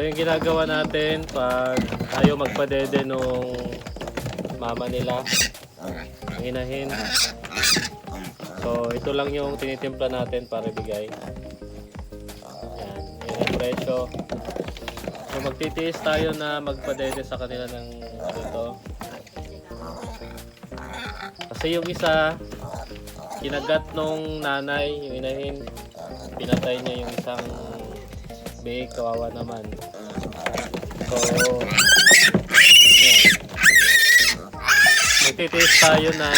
So yung ginagawa natin pag ayaw magpadede nung mama nila, ang inahin. So ito lang yung tinitimpla natin para ibigay. Yan, yun yung presyo. So magtitiis tayo na magpadede sa kanila ng ito. Kasi yung isa, kinagat nung nanay, yung inahin, pinatay niya yung isang big, kawawa naman. So, yan. Magtitiis tayo na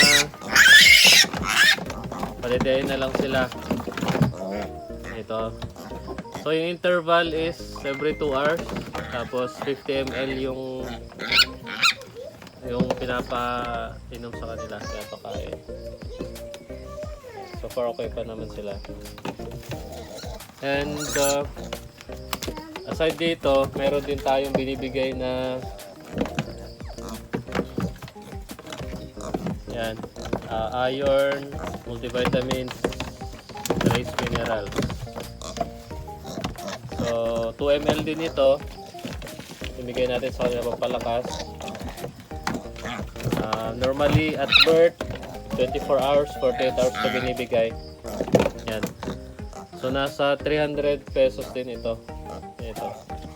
palidayin na lang sila. Ito. So, yung interval is every 2 hours. Tapos, 50 ml yung yung pinapainom sa kanila. Pinapakain. So far, okay pa naman sila. And, uh, aside dito, meron din tayong binibigay na yan, uh, iron, multivitamins, trace minerals. So, 2 ml din ito. Ibigay natin sa kanila pampalakas. Ah, normally at birth, 24 hours, 48 hours ito binibigay. Yan. So nasa 300 pesos din ito. Ito.